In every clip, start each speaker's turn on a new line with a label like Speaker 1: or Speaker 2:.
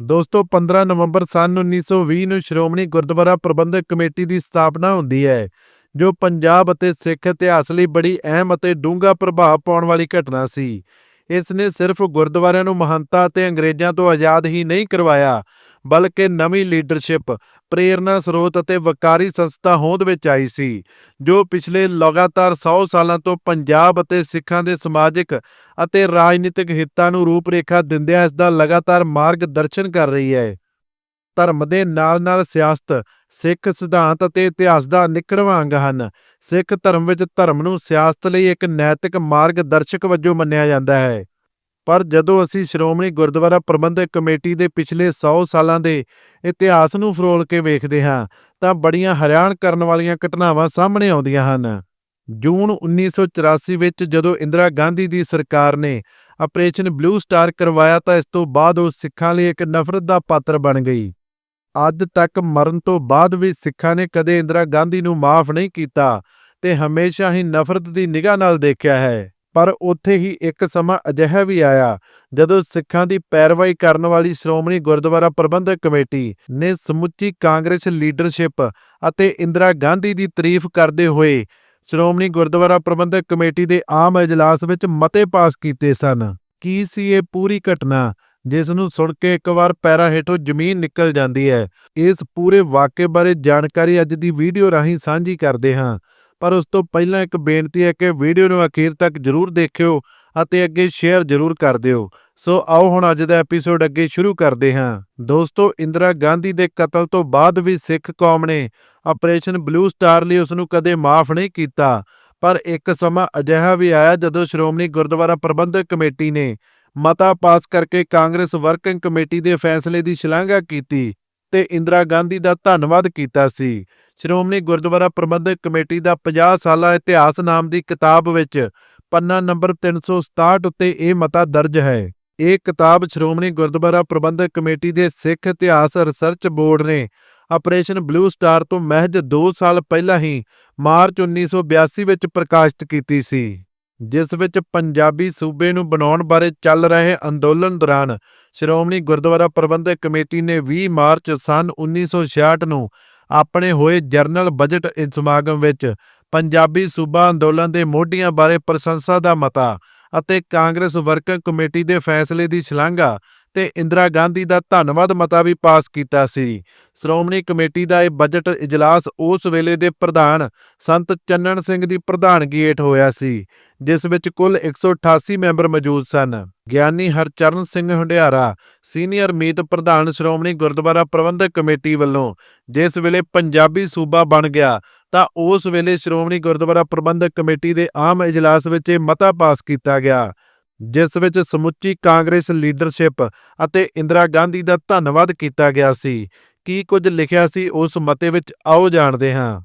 Speaker 1: ਦੋਸਤੋ 15 ਨਵੰਬਰ ਸਨ 1920 ਨੂੰ ਸ਼੍ਰੋਮਣੀ ਗੁਰਦੁਆਰਾ ਪ੍ਰਬੰਧਕ ਕਮੇਟੀ ਦੀ ਸਥਾਪਨਾ ਹੁੰਦੀ ਹੈ, ਜੋ ਪੰਜਾਬ ਅਤੇ ਸਿੱਖ ਇਤਿਹਾਸ ਲਈ ਬੜੀ ਅਹਿਮ ਅਤੇ ਡੂੰਘਾ ਪ੍ਰਭਾਵ ਪਾਉਣ ਵਾਲੀ ਘਟਨਾ ਸੀ। ਇਸ ਨੇ ਸਿਰਫ ਗੁਰਦੁਆਰਿਆਂ ਨੂੰ ਮਹੰਤਾ ਅਤੇ ਅੰਗਰੇਜ਼ਾਂ ਤੋਂ ਆਜ਼ਾਦ ਹੀ ਨਹੀਂ ਕਰਵਾਇਆ, ਬਲਕਿ ਨਵੀਂ ਲੀਡਰਸ਼ਿਪ ਪ੍ਰੇਰਨਾ ਸਰੋਤ ਅਤੇ ਵਕਾਰੀ ਸੰਸਥਾ ਹੋਂਦ ਵਿੱਚ ਆਈ ਸੀ, ਜੋ ਪਿਛਲੇ ਲਗਾਤਾਰ 100 ਸਾਲਾਂ ਤੋਂ ਪੰਜਾਬ ਅਤੇ ਸਿੱਖਾਂ ਦੇ ਸਮਾਜਿਕ ਅਤੇ ਰਾਜਨੀਤਿਕ ਹਿੱਤਾਂ ਨੂੰ ਰੂਪਰੇਖਾ ਦਿੰਦਿਆਂ ਇਸ ਦਾ ਲਗਾਤਾਰ ਮਾਰਗਦਰਸ਼ਨ ਕਰ ਰਹੀ ਹੈ। ਧਰਮ ਦੇ ਨਾਲ-ਨਾਲ ਸਿਆਸਤ ਸਿੱਖ ਸਿਧਾਂਤ ਅਤੇ ਇਤਿਹਾਸ ਦਾ ਨਿਕੜਵਾਂ ਅੰਗ ਹਨ। ਸਿੱਖ ਧਰਮ ਵਿੱਚ ਧਰਮ ਨੂੰ ਸਿਆਸਤ ਲਈ ਇੱਕ ਨੈਤਿਕ ਮਾਰਗਦਰਸ਼ਕ ਵਜੋਂ ਮੰਨਿਆ ਜਾਂਦਾ ਹੈ। ਪਰ ਜਦੋਂ ਅਸੀਂ ਸ਼੍ਰੋਮਣੀ ਗੁਰਦੁਆਰਾ ਪ੍ਰਬੰਧਕ ਕਮੇਟੀ ਦੇ ਪਿਛਲੇ 100 ਸਾਲਾਂ ਦੇ ਇਤਿਹਾਸ ਨੂੰ ਫਰੋਲ ਕੇ ਵੇਖਦੇ ਹਾਂ, ਤਾਂ ਬੜੀਆਂ ਹੈਰਾਨ ਕਰਨ ਵਾਲੀਆਂ ਘਟਨਾਵਾਂ ਸਾਹਮਣੇ ਆਉਂਦੀਆਂ ਹਨ। ਜੂਨ 1984 ਵਿੱਚ ਜਦੋਂ ਇੰਦਰਾ ਗਾਂਧੀ ਦੀ ਸਰਕਾਰ ਨੇ ਆਪਰੇਸ਼ਨ ਬਲੂ ਸਟਾਰ ਕਰਵਾਇਆ, ਤਾਂ ਇਸ ਤੋਂ ਬਾਅਦ ਉਹ ਸਿੱਖਾਂ ਲਈ ਇੱਕ ਨਫ਼ਰਤ ਦਾ ਪਾਤਰ ਬਣ ਗਈ। ਅੱਜ ਤੱਕ ਮਰਨ ਤੋਂ ਬਾਅਦ ਵੀ ਸਿੱਖਾਂ ਨੇ ਕਦੇ ਇੰਦਰਾ ਗਾਂਧੀ ਨੂੰ ਮਾਫ ਨਹੀਂ ਕੀਤਾ ਤੇ ਹਮੇਸ਼ਾ ਹੀ ਨਫ਼ਰਤ ਦੀ ਨਿਗਾਹ ਨਾਲ ਦੇਖਿਆ ਹੈ। ਪਰ ਉੱਥੇ ਹੀ ਇੱਕ ਸਮਾਂ ਅਜਿਹਾ ਵੀ ਆਇਆ ਜਦੋਂ ਸਿੱਖਾਂ ਦੀ ਪੈਰਵਾਈ ਕਰਨ ਵਾਲੀ ਸ਼੍ਰੋਮਣੀ ਗੁਰਦੁਆਰਾ ਪ੍ਰਬੰਧਕ ਕਮੇਟੀ ਨੇ ਸਮੁੱਚੀ ਕਾਂਗਰਸ ਲੀਡਰਸ਼ਿਪ ਅਤੇ ਇੰਦਰਾ ਗਾਂਧੀ ਦੀ ਤਾਰੀਫ ਕਰਦੇ ਹੋਏ ਸ਼੍ਰੋਮਣੀ ਗੁਰਦੁਆਰਾ ਪ੍ਰਬੰਧਕ ਕਮੇਟੀ ਦੇ ਆਮ ਇਜਲਾਸ ਵਿੱਚ ਮਤੇ ਪਾਸ ਕੀਤੇ ਸਨ। ਕੀ ਸੀ ਇਹ ਪੂਰੀ ਘਟਨਾ ਜਿਸ ਨੂੰ ਸੁਣ ਕੇ ਇੱਕ ਵਾਰ ਪੈਰਾਂ ਹੇਠੋਂ ਜ਼ਮੀਨ ਨਿਕਲ ਜਾਂਦੀ ਹੈ। ਇਸ ਪੂਰੇ ਵਾਕਿਏ ਬਾਰੇ ਜਾਣਕਾਰੀ ਅੱਜ ਦੀ ਵੀਡੀਓ ਰਾਹੀਂ ਸਾਂਝੀ ਕਰਦੇ ਹਾਂ। ਪਰ ਉਸ ਤੋਂ ਪਹਿਲਾਂ ਇੱਕ ਬੇਨਤੀ ਹੈ ਕਿ ਵੀਡੀਓ ਨੂੰ ਅਖੀਰ ਤੱਕ ਜਰੂਰ ਦੇਖਿਓ ਅਤੇ ਅੱਗੇ ਸ਼ੇਅਰ ਜਰੂਰ ਕਰ ਦਿਓ। ਸੋ ਆਓ ਹੁਣ ਅੱਜ ਦਾ ਐਪੀਸੋਡ ਅੱਗੇ ਸ਼ੁਰੂ ਕਰਦੇ ਹਾਂ। ਦੋਸਤੋ, ਇੰਦਰਾ ਗਾਂਧੀ ਦੇ ਕਤਲ ਤੋਂ ਬਾਅਦ ਵੀ ਸਿੱਖ ਕੌਮ ਨੇ ਆਪਰੇਸ਼ਨ ਬਲੂ ਸਟਾਰ ਲਈ ਉਸ ਨੂੰ ਕਦੇ ਮਾਫ ਨਹੀਂ ਕੀਤਾ। ਪਰ ਇੱਕ ਸਮਾਂ ਅਜਿਹਾ ਵੀ ਆਇਆ ਜਦੋਂ ਸ਼੍ਰੋਮਣੀ ਗੁਰਦੁਆਰਾ ਪ੍ਰਬੰਧਕ ਕਮੇਟੀ ਨੇ ਮਤਾ ਪਾਸ ਕਰਕੇ ਕਾਂਗਰਸ ਵਰਕਿੰਗ ਕਮੇਟੀ ਦੇ ਫੈਸਲੇ ਦੀ ਸ਼ਲਾਘਾ ਕੀਤੀ ਤੇ ਇੰਦਰਾ ਗਾਂਧੀ ਦਾ ਧੰਨਵਾਦ ਕੀਤਾ ਸੀ। ਸ਼੍ਰੋਮਣੀ ਗੁਰਦੁਆਰਾ ਪ੍ਰਬੰਧਕ ਕਮੇਟੀ ਦਾ 50 ਸਾਲਾ ਇਤਿਹਾਸ ਨਾਮ ਦੀ ਕਿਤਾਬ ਵਿੱਚ ਪੰਨਾ ਨੰਬਰ 367 ਉੱਤੇ ਇਹ ਮਤਾ ਦਰਜ ਹੈ। ਇਹ ਕਿਤਾਬ ਸ਼੍ਰੋਮਣੀ ਗੁਰਦੁਆਰਾ ਪ੍ਰਬੰਧਕ ਕਮੇਟੀ ਦੇ ਸਿੱਖ ਇਤਿਹਾਸ ਰਿਸਰਚ ਬੋਰਡ ਨੇ ਆਪਰੇਸ਼ਨ ਬਲੂ ਸਟਾਰ ਤੋਂ ਮਹਿਜ 2 ਸਾਲ ਪਹਿਲਾਂ ਹੀ ਮਾਰਚ 1982 ਵਿੱਚ ਪ੍ਰਕਾਸ਼ਿਤ ਕੀਤੀ ਸੀ। ਜਿਸ ਵਿੱਚ ਪੰਜਾਬੀ ਸੂਬੇ ਨੂੰ ਬਣਾਉਣ ਬਾਰੇ ਚੱਲ ਰਹੇ ਅੰਦੋਲਨ ਦੌਰਾਨ ਸ਼੍ਰੋਮਣੀ ਗੁਰਦੁਆਰਾ ਪ੍ਰਬੰਧਕ ਕਮੇਟੀ ਨੇ 20 ਮਾਰਚ ਸਨ 1966 ਨੂੰ ਆਪਣੇ ਹੋਏ ਜਰਨਲ ਬਜਟ ਸਮਾਗਮ ਵਿੱਚ ਪੰਜਾਬੀ ਸੂਬਾ ਅੰਦੋਲਨ ਦੇ ਮੋਢੀਆਂ ਬਾਰੇ ਪ੍ਰਸ਼ੰਸਾ ਦਾ ਮਤਾ ਅਤੇ ਕਾਂਗਰਸ ਵਰਕਿੰਗ ਕਮੇਟੀ ਦੇ ਫੈਸਲੇ ਦੀ ਸ਼ਲਾਘਾ ਤੇ ਇੰਦਰਾ ਗਾਂਧੀ ਦਾ ਧੰਨਵਾਦ ਮਤਾ ਵੀ ਪਾਸ ਕੀਤਾ ਸੀ। ਸ਼੍ਰੋਮਣੀ ਕਮੇਟੀ ਦਾ ਇਹ ਬਜਟ ਇਜਲਾਸ ਉਸ ਵੇਲੇ ਦੇ ਪ੍ਰਧਾਨ ਸੰਤ ਚੰਨਣ ਸਿੰਘ ਦੀ ਪ੍ਰਧਾਨਗੀ ਹੇਠ ਹੋਇਆ ਸੀ, ਜਿਸ ਵਿੱਚ ਕੁੱਲ 188 ਮੈਂਬਰ ਮੌਜੂਦ ਸਨ। ਗਿਆਨੀ ਹਰਚਰਨ ਸਿੰਘ ਹੰਡਿਆਰਾ, ਸੀਨੀਅਰ ਮੀਤ ਪ੍ਰਧਾਨ ਸ਼੍ਰੋਮਣੀ ਗੁਰਦੁਆਰਾ ਪ੍ਰਬੰਧਕ ਕਮੇਟੀ ਵੱਲੋਂ ਜਿਸ ਵੇਲੇ ਪੰਜਾਬੀ ਸੂਬਾ ਬਣ ਗਿਆ, ਤਾਂ ਉਸ ਵੇਲੇ ਸ਼੍ਰੋਮਣੀ ਗੁਰਦੁਆਰਾ ਪ੍ਰਬੰਧਕ ਕਮੇਟੀ ਦੇ ਆਮ ਇਜਲਾਸ ਵਿੱਚ ਇਹ ਮਤਾ ਪਾਸ ਕੀਤਾ ਗਿਆ, ਜਿਸ ਵਿੱਚ ਸਮੁੱਚੀ ਕਾਂਗਰਸ ਲੀਡਰਸ਼ਿਪ ਅਤੇ ਇੰਦਰਾ ਗਾਂਧੀ ਦਾ ਧੰਨਵਾਦ ਕੀਤਾ ਗਿਆ ਸੀ। ਕੀ ਕੁਝ ਲਿਖਿਆ ਸੀ ਉਸ ਮਤੇ ਵਿੱਚ, ਆਓ ਜਾਣਦੇ ਹਾਂ।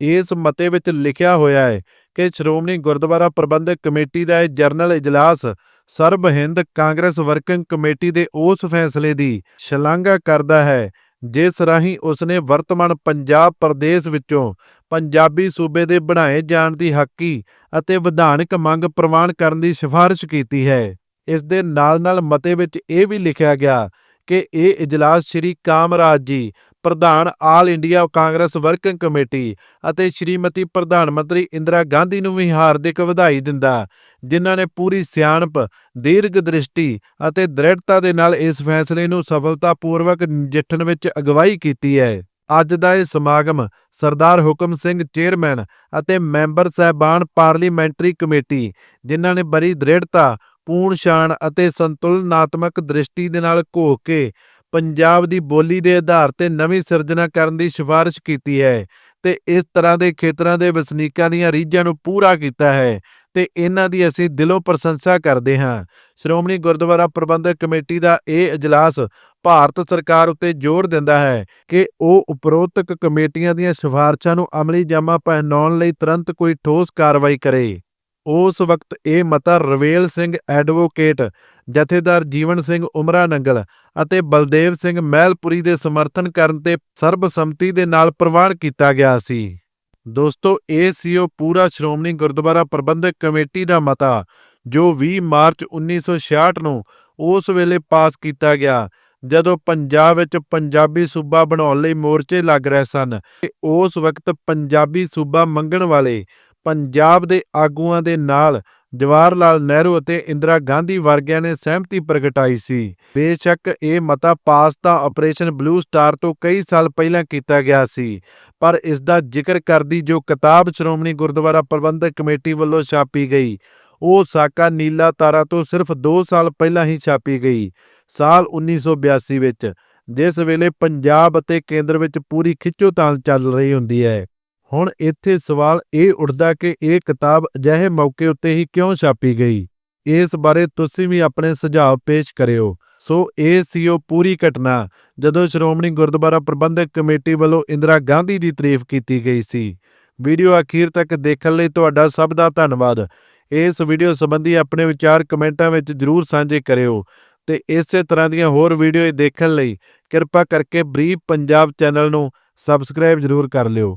Speaker 1: ਇਸ ਮਤੇ ਵਿੱਚ ਲਿਖਿਆ ਹੋਇਆ ਹੈ ਕਿ ਸ਼੍ਰੋਮਣੀ ਗੁਰਦੁਆਰਾ ਪ੍ਰਬੰਧਕ ਕਮੇਟੀ ਦਾ ਇਹ ਜਰਨਲ ਇਜਲਾਸ ਸਰਬ ਹਿੰਦ ਕਾਂਗਰਸ ਵਰਕਿੰਗ ਕਮੇਟੀ ਦੇ ਉਸ ਫੈਸਲੇ ਦੀ ਸ਼ਲਾਘਾ ਕਰਦਾ ਹੈ, ਜਿਸ ਰਾਹੀਂ ਉਸਨੇ ਵਰਤਮਾਨ ਪੰਜਾਬ ਪ੍ਰਦੇਸ਼ ਵਿੱਚੋਂ ਪੰਜਾਬੀ ਸੂਬੇ ਦੇ ਬਣਾਏ ਜਾਣ ਦੀ ਹੱਕੀ ਅਤੇ ਵਿਧਾਨਕ ਮੰਗ ਪ੍ਰਵਾਨ ਕਰਨ ਦੀ ਸਿਫਾਰਿਸ਼ ਕੀਤੀ ਹੈ। ਇਸ ਦੇ ਨਾਲ-ਨਾਲ ਮਤੇ ਵਿੱਚ ਇਹ ਵੀ ਲਿਖਿਆ ਗਿਆ ਕਿ ਇਹ ਇਜਲਾਸ ਸ਼੍ਰੀ ਕਾਮਰਾਜ ਜੀ ਪ੍ਰਧਾਨ all India Congress working committee ਅਤੇ ਸ਼੍ਰੀਮਤੀ ਪ੍ਰਧਾਨ ਮੰਤਰੀ ਇੰਦਰਾ ਗਾਂਧੀ ਨੂੰ ਵੀ ਹਾਰਦਿਕ ਵਧਾਈ ਦਿੰਦਾ ਜਿਨ੍ਹਾਂ ਨੇ ਪੂਰੀ ਸਿਆਣਪ, ਦੀਰਘ ਦ੍ਰਿਸ਼ਟੀ ਅਤੇ ਦ੍ਰਿੜਤਾ ਦੇ ਨਾਲ ਇਸ ਫੈਸਲੇ ਨੂੰ ਸਫਲਤਾਪੂਰਵਕ ਨਜਿੱਠਣ ਵਿੱਚ ਅਗਵਾਈ ਕੀਤੀ ਹੈ। ਅੱਜ ਦਾ ਇਹ ਸਮਾਗਮ ਸਰਦਾਰ ਹੁਕਮ ਸਿੰਘ ਚੇਅਰਮੈਨ ਅਤੇ ਮੈਂਬਰ ਸਹਿਬਾਨ ਪਾਰਲੀਮੈਂਟਰੀ ਕਮੇਟੀ, ਜਿਨ੍ਹਾਂ ਨੇ ਬੜੀ ਦ੍ਰਿੜਤਾ ਪੂਰਨ ਸ਼ਾਨ ਅਤੇ ਸੰਤੁਲਨਾਤਮਕ ਦ੍ਰਿਸ਼ਟੀ ਦੇ ਨਾਲ ਘੋਖ ਕੇ ਪੰਜਾਬ ਦੀ ਬੋਲੀ ਦੇ ਆਧਾਰ ਤੇ ਨਵੀਂ ਸਿਰਜਣਾ ਕਰਨ ਦੀ ਸਿਫਾਰਿਸ਼ ਕੀਤੀ ਹੈ ਤੇ ਇਸ ਤਰ੍ਹਾਂ ਦੇ ਖੇਤਰਾਂ ਦੇ ਵਸਨੀਕਾਂ ਦੀਆਂ ਰੀਝਾਂ ਨੂੰ ਪੂਰਾ ਕੀਤਾ ਹੈ ਤੇ ਇਹਨਾਂ ਦੀ ਅਸੀਂ ਦਿਲੋਂ ਪ੍ਰਸ਼ੰਸਾ ਕਰਦੇ ਹਾਂ। ਸ਼੍ਰੋਮਣੀ ਗੁਰਦੁਆਰਾ ਪ੍ਰਬੰਧਕ ਕਮੇਟੀ ਦਾ ਇਹ ਇਜਲਾਸ ਭਾਰਤ ਸਰਕਾਰ ਉੱਤੇ ਜ਼ੋਰ ਦਿੰਦਾ ਹੈ ਕਿ ਉਹ ਉਪਰੋਕਤ ਕਮੇਟੀਆਂ ਦੀਆਂ ਸਿਫਾਰਸ਼ਾਂ ਨੂੰ ਅਮਲੀ ਜਾਮਾ ਪਹਿਨਾਉਣ ਲਈ ਤੁਰੰਤ ਕੋਈ ਠੋਸ ਕਾਰਵਾਈ ਕਰੇ। ਉਸ ਵਕਤ ਇਹ ਮਤਾ ਰਵੇਲ ਸਿੰਘ ਐਡਵੋਕੇਟ, ਜਥੇਦਾਰ ਜੀਵਨ ਸਿੰਘ ਉਮਰਾ ਨੰਗਲ ਅਤੇ ਬਲਦੇਵ ਸਿੰਘ ਮਹਿਲਪੁਰੀ ਦੇ ਸਮਰਥਨ ਕਰਨ ਤੇ ਸਰਬਸੰਮਤੀ ਦੇ ਨਾਲ ਪ੍ਰਵਾਨ ਕੀਤਾ ਗਿਆ ਸੀ। ਦੋਸਤੋ, ਇਹ ਸੀ ਉਹ ਪੂਰਾ ਸ਼੍ਰੋਮਣੀ ਗੁਰਦੁਆਰਾ ਪ੍ਰਬੰਧਕ ਕਮੇਟੀ ਦਾ ਮਤਾ, ਜੋ 20 ਮਾਰਚ 1966 ਨੂੰ ਉਸ ਵੇਲੇ ਪਾਸ ਕੀਤਾ ਗਿਆ, ਜਦੋਂ ਪੰਜਾਬ ਵਿੱਚ ਪੰਜਾਬੀ ਸੂਬਾ ਬਣਾਉਣ ਲਈ ਮੋਰਚੇ ਲੱਗ ਰਹੇ ਸਨ। ਉਸ ਵਕਤ ਪੰਜਾਬੀ ਸੂਬਾ ਮੰਗਣ ਵਾਲੇ ਪੰਜਾਬ ਦੇ ਆਗੂਆਂ ਦੇ ਨਾਲ ਜਵਾਹਰ ਲਾਲ ਨਹਿਰੂ ਅਤੇ ਇੰਦਰਾ ਗਾਂਧੀ ਵਰਗਿਆਂ ਨੇ ਸਹਿਮਤੀ ਪ੍ਰਗਟਾਈ ਸੀ। ਬੇਸ਼ੱਕ ਇਹ ਮਤਾ ਪਾਸ ਤਾਂ ਆਪਰੇਸ਼ਨ ਬਲੂ ਸਟਾਰ ਤੋਂ ਕਈ ਸਾਲ ਪਹਿਲਾਂ ਕੀਤਾ ਗਿਆ ਸੀ, ਪਰ ਇਸ ਦਾ ਜ਼ਿਕਰ ਕਰਦੀ ਜੋ ਕਿਤਾਬ ਸ਼੍ਰੋਮਣੀ ਗੁਰਦੁਆਰਾ ਪ੍ਰਬੰਧਕ ਕਮੇਟੀ ਵੱਲੋਂ ਛਾਪੀ ਗਈ, ਉਹ ਸਾਕਾ ਨੀਲਾ ਤਾਰਾ ਤੋਂ ਸਿਰਫ 2 ਸਾਲ ਪਹਿਲਾਂ ਹੀ ਛਾਪੀ ਗਈ, ਸਾਲ 1982 ਵਿੱਚ, ਜਿਸ ਵੇਲੇ ਪੰਜਾਬ ਅਤੇ ਕੇਂਦਰ ਵਿੱਚ ਪੂਰੀ ਖਿੱਚੋਤਾਣ ਚੱਲ ਰਹੀ ਹੁੰਦੀ ਹੈ। ਹੁਣ ਇੱਥੇ ਸਵਾਲ ਇਹ ਉੱਠਦਾ ਕਿ ਇਹ ਕਿਤਾਬ ਅਜਿਹੇ ਮੌਕੇ ਉੱਤੇ ਹੀ ਕਿਉਂ ਛਾਪੀ ਗਈ? ਇਸ ਬਾਰੇ ਤੁਸੀਂ ਵੀ ਆਪਣੇ ਸੁਝਾਅ ਪੇਸ਼ ਕਰਿਓ। ਸੋ ਇਹ ਸੀ ਉਹ ਪੂਰੀ ਘਟਨਾ, ਜਦੋਂ ਸ਼੍ਰੋਮਣੀ ਗੁਰਦੁਆਰਾ ਪ੍ਰਬੰਧਕ ਕਮੇਟੀ ਵੱਲੋਂ ਇੰਦਰਾ ਗਾਂਧੀ ਦੀ ਤਾਰੀਫ ਕੀਤੀ ਗਈ ਸੀ। ਵੀਡੀਓ ਅਖੀਰ ਤੱਕ ਦੇਖਣ ਲਈ ਤੁਹਾਡਾ ਸਭ ਦਾ ਧੰਨਵਾਦ। ਇਸ ਵੀਡੀਓ ਸੰਬੰਧੀ ਆਪਣੇ ਵਿਚਾਰ ਕਮੈਂਟਾਂ ਵਿੱਚ ਜਰੂਰ ਸਾਂਝੇ ਕਰਿਓ ਤੇ ਇਸੇ ਤਰ੍ਹਾਂ ਦੀਆਂ ਹੋਰ ਵੀਡੀਓ ਦੇਖਣ ਲਈ ਕਿਰਪਾ ਕਰਕੇ ਬਰੀਫ ਪੰਜਾਬ ਚੈਨਲ ਨੂੰ ਸਬਸਕ੍ਰਾਈਬ ਜਰੂਰ ਕਰ ਲਿਓ।